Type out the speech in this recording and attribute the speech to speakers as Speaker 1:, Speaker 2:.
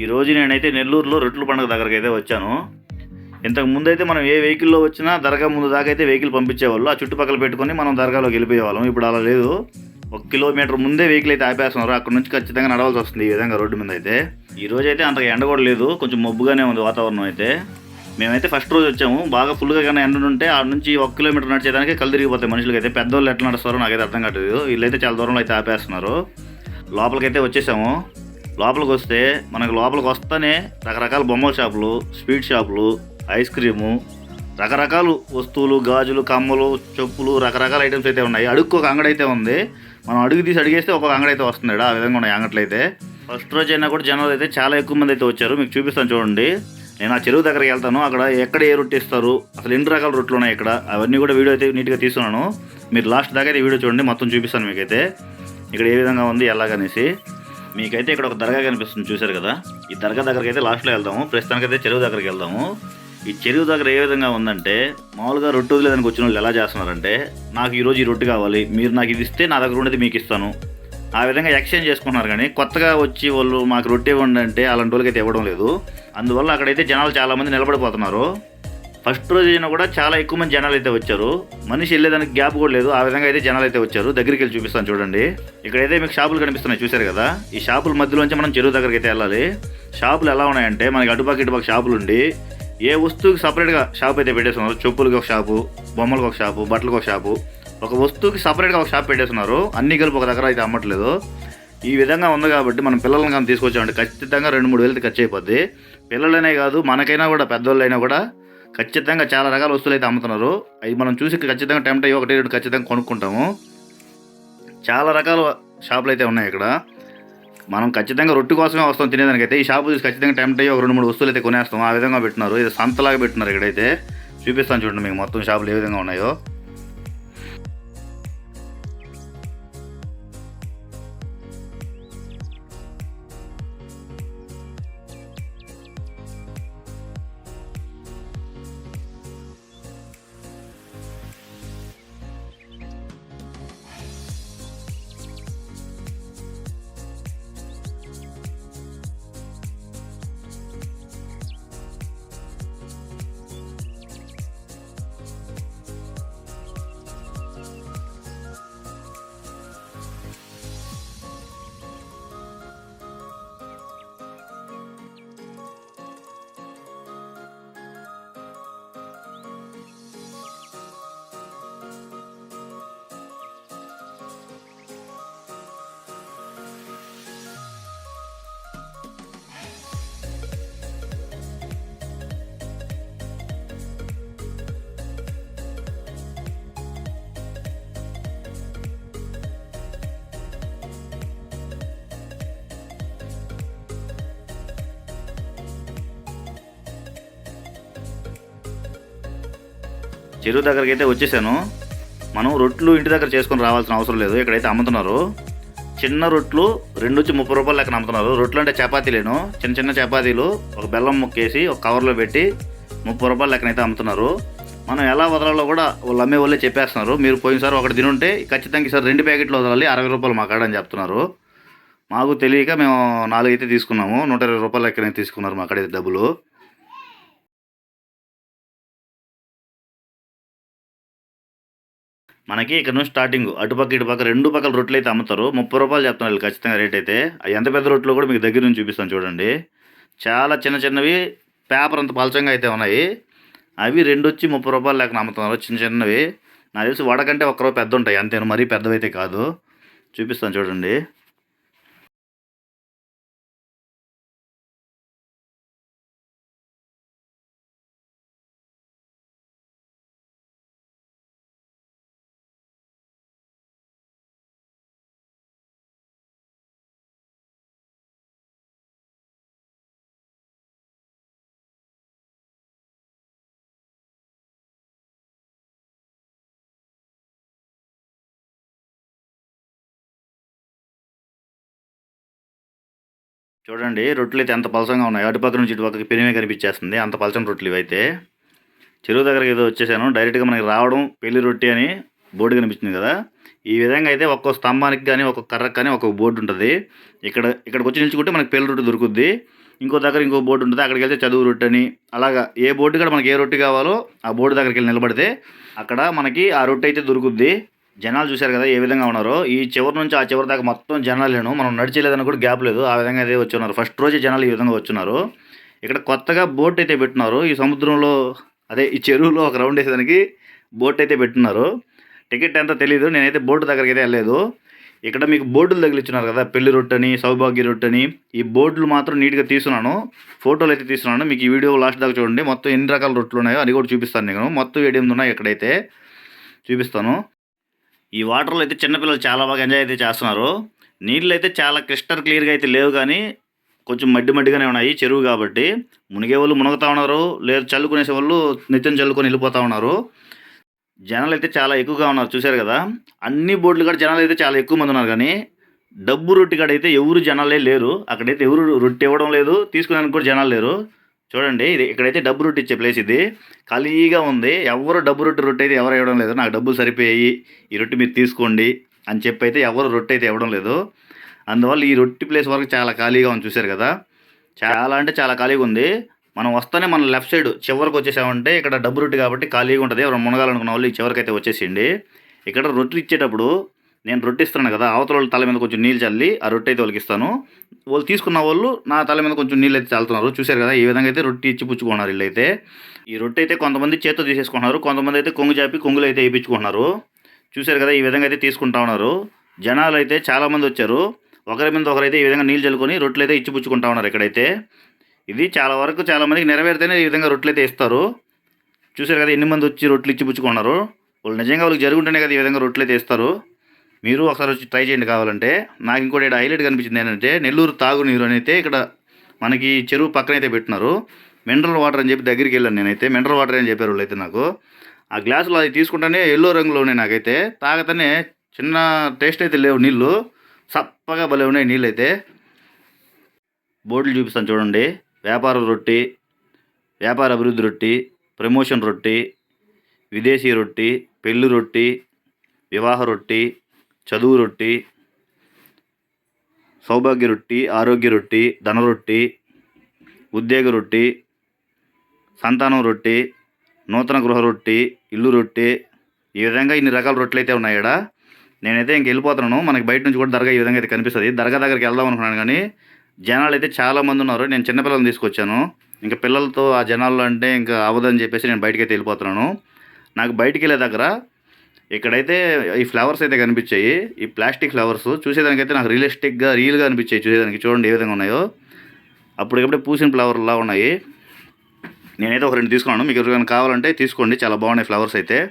Speaker 1: ఈ రోజు నేనైతే నెల్లూరులో రొట్టెల పండుగ దగ్గరకు అయితే వచ్చాను. ఇంతకు ముందు అయితే మనం ఏ వెహికల్లో వచ్చినా దర్గా ముందు దాకా అయితే వెహికల్ పంపించేవాళ్ళు. ఆ చుట్టుపక్కల పెట్టుకొని మనం దర్గాలోకి వెళ్ళిపోయేవాళ్ళం. ఇప్పుడు అలా లేదు. ఒక కిలోమీటర్ ముందే వెహికల్ అయితే ఆపేస్తున్నారు. అక్కడ నుంచి ఖచ్చితంగా నడవాల్సి వస్తుంది ఈ విధంగా రోడ్డు మీద అయితే. ఈ రోజు అయితే అంతగా ఎండ కూడా లేదు. కొంచెం మబ్బుగానే ఉంది వాతావరణం అయితే. మేమైతే ఫస్ట్ రోజు వచ్చాము. బాగా ఫుల్గా కానీ ఎండ ఉంటే ఆ నుంచి ఒక కిలోమీటర్ నడిచేదానికి కళ్ళు తిరిగిపోతాయి మనుషులకి అయితే. పెద్దవాళ్ళు ఎట్లా నడుస్తారో నాకైతే అర్థం కావట్లేదు. వీళ్ళైతే చాలా దూరంలో అయితే ఆపేస్తున్నారు. లోపలికైతే వచ్చేసాము. లోపలికి వస్తే మనకు లోపలికి వస్తేనే రకరకాల బొమ్మల షాపులు స్వీట్ షాపులు ఐస్ క్రీము రకరకాల వస్తువులు గాజులు కమ్మలు చెప్పులు రకరకాల ఐటమ్స్ అయితే ఉన్నాయి. అడుక్కు ఒక అంగడి అయితే ఉంది. మనం అడుగు తీసి అడిగేస్తే ఒక అంగడి అయితే వస్తుంది ఆ విధంగా ఉన్నాయి అంగట్లు అయితే ఫస్ట్ రోజు అయినా కూడా జనాలు అయితే చాలా ఎక్కువ మంది అయితే వచ్చారు. మీకు చూపిస్తాను చూడండి. నేను ఆ చెరువు దగ్గరికి వెళ్తాను. అక్కడ ఎక్కడ ఏ రొట్టె ఇస్తారు? అసలు ఎన్ని రకాల రొట్టెలు ఉన్నాయి ఇక్కడ? అవన్నీ కూడా వీడియో అయితే నీట్గా తీసుకున్నాను మీరు లాస్ట్ దాకా అయితే వీడియో చూడండి. మొత్తం చూపిస్తాను మీకైతే. ఇక్కడ ఏ విధంగా ఉంది ఎలాగనేసి. మీకైతే ఇక్కడ ఒక దర్గా కనిపిస్తుంది చూశారు కదా? ఈ దర్గా దగ్గరికి అయితే లాస్ట్లో వెళ్దాము. ప్రస్తుతానికైతే చెరువు దగ్గరికి వెళ్దాము. ఈ చెరువు దగ్గర ఏ విధంగా ఉందంటే మామూలుగా రొట్టు వదిలేదానికి వచ్చిన వాళ్ళు ఎలా చేస్తున్నారంటే నాకు ఈరోజు ఈ రొట్టు కావాలి మీరు నాకు ఇది ఇస్తే నా దగ్గర ఉండేది మీకు ఇస్తాను. ఆ విధంగా ఎక్స్చేంజ్ చేసుకుంటున్నారు కానీ కొత్తగా వచ్చి వాళ్ళు మాకు రొట్టె ఇవ్వండి అంటే అలాంటి వాళ్ళకి అయితే ఇవ్వడం లేదు. అందువల్ల అక్కడైతే జనాలు చాలామంది నిలబడిపోతున్నారు. ఫస్ట్ రోజు అయినా కూడా చాలా ఎక్కువ మంది జనాలు అయితే వచ్చారు. మనిషి వెళ్ళేదానికి గ్యాప్ కూడా లేదు. ఆ విధంగా అయితే జనాలు అయితే వచ్చారు. దగ్గరికి వెళ్ళి చూపిస్తాను చూడండి. ఇక్కడైతే మీకు షాపులు కనిపిస్తున్నాయి. చూశారు కదా? ఈ షాపుల మధ్యలోంచి మనం చెరువు దగ్గరికి అయితే వెళ్ళాలి. షాపులు ఎలా ఉన్నాయంటే మనకి అటుపక్క ఇటుపక్క షాపులు ఉండి ఏ వస్తువుకి సపరేట్గా షాప్ అయితే పెట్టేస్తున్నారు? చెప్పులకి ఒక షాపు బొమ్మలకు ఒక షాపు బట్టలకు ఒక షాపు ఒక వస్తువుకి సపరేట్గా ఒక షాప్ పెట్టేస్తున్నారు. అన్ని కలిపి ఒక దగ్గర అయితే అమ్మట్లేదు. ఈ విధంగా ఉంది కాబట్టి మనం పిల్లల్ని కానీ తీసుకొచ్చామంటే ఖచ్చితంగా రెండు మూడు వేలు ఖర్చు అయిపోద్ది. పిల్లలనే కాదు మనకైనా కూడా పెద్దోళ్ళైనా కూడా ఖచ్చితంగా చాలా రకాల వస్తువులు అయితే అమ్ముతున్నారు. అవి మనం చూసి ఖచ్చితంగా టెంప్ట్ అయ్యి ఒకటి రెండు ఖచ్చితంగా కొనుక్కుంటాము. చాలా రకాల షాపులు అయితే ఉన్నాయి ఇక్కడ. మనం ఖచ్చితంగా రొట్టె కోసమే వస్తాం తినేదానికైతే. ఈ షాపు చూసి ఖచ్చితంగా టెంప్ట్ అయ్యి ఒక రెండు మూడు వస్తువులు అయితే కొనేస్తాం. ఆ విధంగా పెట్టినారు. ఇది సంతలాగా పెట్టినారు ఇక్కడైతే. చూపిస్తాను చూడండి మీకు మొత్తం షాపులు ఏ విధంగా ఉన్నాయో. చెరువు దగ్గరికి అయితే వచ్చేసాను. మనం రొట్లు ఇంటి దగ్గర చేసుకొని రావాల్సిన అవసరం లేదు. ఇక్కడైతే అమ్ముతున్నారు. చిన్న రొట్లు రెండు వచ్చి ముప్పై రూపాయలు లెక్కన అమ్ముతున్నారు. రొట్లు అంటే చపాతీలేను చిన్న చిన్న చపాతీలు ఒక బెల్లం ముక్కేసి ఒక కవర్లో పెట్టి ముప్పై రూపాయలు లెక్కన అయితే అమ్ముతున్నారు. మనం ఎలా వదలాలో కూడా వాళ్ళు అమ్మే వాళ్ళే చెప్పేస్తున్నారు. మీరు పోయినసారి ఒకటి తినుంటే ఖచ్చితంగా ఈసారి రెండు ప్యాకెట్లు వదలాలి అరవై రూపాయలు మా కాడ అని చెప్తున్నారు. మాకు తెలియక మేము నాలుగైతే తీసుకున్నాము. నూట ఇరవై రూపాయలు లెక్కన తీసుకున్నారు మా డబ్బులు. మనకి ఇక్కడ నుంచి స్టార్టింగ్ అటుపక్క ఇటుపక్క రెండు పక్కల రొట్టెలు అయితే అమ్ముతారు. ముప్పై రూపాయలు చెప్తున్నారు ఖచ్చితంగా రేట్ అయితే. అవి ఎంత పెద్ద రొట్టెలు కూడా మీకు దగ్గర నుంచి చూపిస్తాను చూడండి. చాలా చిన్న చిన్నవి పేపర్ అంత పలచంగా అయితే ఉన్నాయి. అవి రెండు వచ్చి ముప్పై రూపాయలు లెక్కన అమ్ముతున్నారు చిన్న చిన్నవి. నాకు తెలిసి వడకంటే ఒక్క పెద్ద ఉంటాయి. అంతేను మరీ పెద్దవైతే కాదు. చూపిస్తాను చూడండి. చూడండి రొట్టెలు అయితే ఎంత పలసంగా ఉన్నాయి. అటుపక్క నుంచి ఇటుపక్కకి పెరిమే కనిపించేస్తుంది. అంత పలచని రొట్టెలు ఇవైతే చెరువు దగ్గరికి ఏదో వచ్చేసాను. డైరెక్ట్గా మనకి రావడం పెళ్ళి రొట్టె అని బోర్డు కనిపించింది కదా. ఈ విధంగా అయితే ఒక్కో స్తంభానికి కానీ ఒక్కొక్క కర్రకు కానీ ఒక్కొక్క బోర్డు ఉంటుంది. ఇక్కడ ఇక్కడికి వచ్చి నిల్చుకుంటే మనకి పెళ్ళి రొట్టె దొరుకుద్ది. ఇంకో దగ్గర ఇంకో బోర్డు ఉంటుంది. అక్కడికి వెళ్తే చదువు రొట్టె అని. అలాగా ఏ బోర్డు కూడా మనకి ఏ రొట్టె కావాలో ఆ బోర్డు దగ్గరికి వెళ్ళి నిలబడితే అక్కడ మనకి ఆ రొట్టె అయితే దొరుకుద్ది. జనాలు చూశారు కదా ఏ విధంగా ఉన్నారో. ఈ చివరి నుంచి ఆ చివరి దాకా మొత్తం జనాలు మనం నడిచేలేదని కూడా గ్యాప్ లేదు. ఆ విధంగా అయితే వచ్చి ఉన్నారు ఫస్ట్ రోజే జనాలు ఈ విధంగా వచ్చున్నారు. ఇక్కడ కొత్తగా బోట్ అయితే పెట్టినారు. ఈ సముద్రంలో అదే ఈ చెరువులో ఒక రౌండ్ వేసేదానికి బోట్ అయితే పెట్టున్నారు టికెట్ ఎంత తెలియదు నేనైతే బోటు దగ్గరికి అయితే వెళ్ళలేదు. ఇక్కడ మీకు బోర్డులు తగిలిచ్చున్నారు కదా. పెళ్ళి రొట్టని సౌభాగ్య రొట్టని. ఈ బోర్డులు మాత్రం నీట్గా తీసుకున్నాను ఫోటోలు అయితే తీసుకున్నాను మీకు ఈ వీడియో లాస్ట్ దాకా చూడండి. మొత్తం ఎన్ని రకాల రొట్టెలు ఉన్నాయో అది కూడా చూపిస్తాను నేను. మొత్తం ఏడు ఎనిమిది ఉన్నాయి ఇక్కడైతే. చూపిస్తాను. ఈ వాటర్లో అయితే చిన్నపిల్లలు చాలా బాగా ఎంజాయ్ అయితే చేస్తున్నారు. నీళ్ళు అయితే చాలా క్రిస్టల్ క్లియర్గా అయితే లేవు కానీ కొంచెం మడ్డి మడ్డిగానే ఉన్నాయి. చెరువు కాబట్టి మునిగే వాళ్ళు మునుగుతా ఉన్నారు. లేదు చల్లుకునేసే వాళ్ళు నిత్యం చల్లుకొని వెళ్ళిపోతూ ఉన్నారు. జనాలు అయితే చాలా ఎక్కువగా ఉన్నారు. చూశారు కదా? అన్ని బోట్లు కూడా జనాలు అయితే చాలా ఎక్కువ మంది ఉన్నారు కానీ డబ్బు రొట్టె కాడ అయితే ఎవరు జనాలే లేరు. అక్కడైతే ఎవరు రొట్టె ఇవ్వడం లేదు. తీసుకునేందుకు కూడా జనాలు లేరు. చూడండి ఇది ఇక్కడైతే డబ్బు రొట్టె ఇచ్చే ప్లేస్ ఇది. ఖాళీగా ఉంది. ఎవరు డబ్బు రొట్టె రొట్టె అయితే ఎవరు ఇవ్వడం లేదు. నాకు డబ్బులు సరిపోయాయి. ఈ రొట్టె మీరు తీసుకోండి అని చెప్పి అయితే ఎవరు రొట్టె అయితే ఇవ్వడం లేదు. అందువల్ల ఈ రొట్టె ప్లేస్ వరకు చాలా ఖాళీగా ఉంది. చూశారు కదా? చాలా అంటే చాలా ఖాళీగా ఉంది. మనం వస్తానే మన లెఫ్ట్ సైడ్ చివరికి వచ్చేసామంటే ఇక్కడ డబ్బు రొట్టె కాబట్టి ఖాళీగా ఉంటుంది. ఎవరు మునగాలనుకున్న వాళ్ళు ఈ చివరికి అయితే వచ్చేసిండి ఇక్కడ రొట్టెలు ఇచ్చేటప్పుడు నేను రొట్టె ఇస్తున్నాను కదా అవతల వాళ్ళ తల మీద కొంచెం నీళ్ళు చల్లి ఆ రొట్టె అయితే వాళ్ళకి ఇస్తాను. వాళ్ళు తీసుకున్న వాళ్ళు నా తల మీద కొంచెం నీళ్ళు అయితే చల్లుతున్నారు. చూశారు కదా ఈ విధంగా అయితే రొట్టె ఇచ్చి పుచ్చుకున్నారు వీళ్ళు అయితే ఈ రొట్టె అయితే కొంతమంది చేత్తో తీసేసుకుంటున్నారు కొంతమంది అయితే కొంగు చేపి కొంగులు అయితే వేయించుకుంటున్నారు. చూశారు కదా ఈ విధంగా అయితే తీసుకుంటా ఉన్నారు. జనాలు అయితే చాలామంది వచ్చారు. ఒకరి మీద ఒకరైతే ఈ విధంగా నీళ్ళు చల్లుకొని రొట్టెలు అయితే ఇచ్చి పుచ్చుకుంటా ఉన్నారు ఇక్కడైతే. ఇది చాలా వరకు చాలా మందికి నెరవేరితేనే ఈ విధంగా రొట్టెలు అయితే ఇస్తారు. చూశారు కదా ఎన్ని మంది వచ్చి రొట్టెలు ఇచ్చి పుచ్చుకున్నారు. వాళ్ళు నిజంగా వాళ్ళకి జరుగుంటేనే కదా ఈ విధంగా రొట్టెలు అయితే ఇస్తారు. మీరు ఒకసారి వచ్చి ట్రై చేయండి కావాలంటే. నాకు ఇంకోటి హైలైట్ కనిపించింది ఏంటంటే నెల్లూరు తాగునీరు అయితే ఇక్కడ మనకి చెరువు పక్కన అయితే పెట్టినారు. మినరల్ వాటర్ అని చెప్పి దగ్గరికి వెళ్ళాను నేనైతే. మినరల్ వాటర్ అని చెప్పారు వాళ్ళు నాకు. ఆ గ్లాసులో అది తీసుకుంటానే ఎల్లో రంగులో ఉన్నాయి నాకైతే. తాగతానే చిన్న టేస్ట్ అయితే లేవు నీళ్ళు. సప్పగా భలే ఉన్నాయి నీళ్ళు అయితే బోర్డులు చూపిస్తాను చూడండి. వ్యాపార రొట్టి వ్యాపార అభివృద్ధి రొట్టి ప్రమోషన్ రొట్టి విదేశీ రొట్టి పెళ్ళి రొట్టి వివాహ రొట్టి చదువు రొట్టి సౌభాగ్య రొట్టి ఆరోగ్య రొట్టి ధన రొట్టి ఉద్యోగ రొట్టి సంతానం రొట్టి నూతన గృహ రొట్టి ఇల్లు రొట్టి ఈ విధంగా ఇన్ని రకాల రొట్టెలు అయితే ఉన్నాయి ఇక్కడ నేనైతే ఇంక వెళ్ళిపోతున్నాను. మనకి బయట నుంచి కూడా దర్గా ఈ విధంగా అయితే కనిపిస్తుంది. దర్గా దగ్గరికి వెళ్దాం అనుకున్నాను కానీ జనాలు అయితే చాలామంది ఉన్నారు. నేను చిన్నపిల్లలను తీసుకొచ్చాను. ఇంకా పిల్లలతో ఆ జనాల్లో అంటే ఇంకా అవ్వదని చెప్పేసి నేను బయటకైతే వెళ్ళిపోతున్నాను. నాకు బయటికి వెళ్ళే దగ్గర ఇక్కడైతే ఈ ఫ్లవర్స్ అయితే కనిపించాయి. ఈ ప్లాస్టిక్ ఫ్లవర్స్ చూసేదానికైతే నాకు రియలిస్టిక్గా రియల్గా అనిపించాయి చూసేదానికి. చూడండి ఏ విధంగా ఉన్నాయో. అప్పటికప్పుడే పూసిన ఫ్లవర్లా ఉన్నాయి. నేనైతే ఒక రెండు తీసుకున్నాను. మీకు ఎవరికైనా కావాలంటే తీసుకోండి. చాలా బాగున్నాయి ఫ్లవర్స్ అయితే.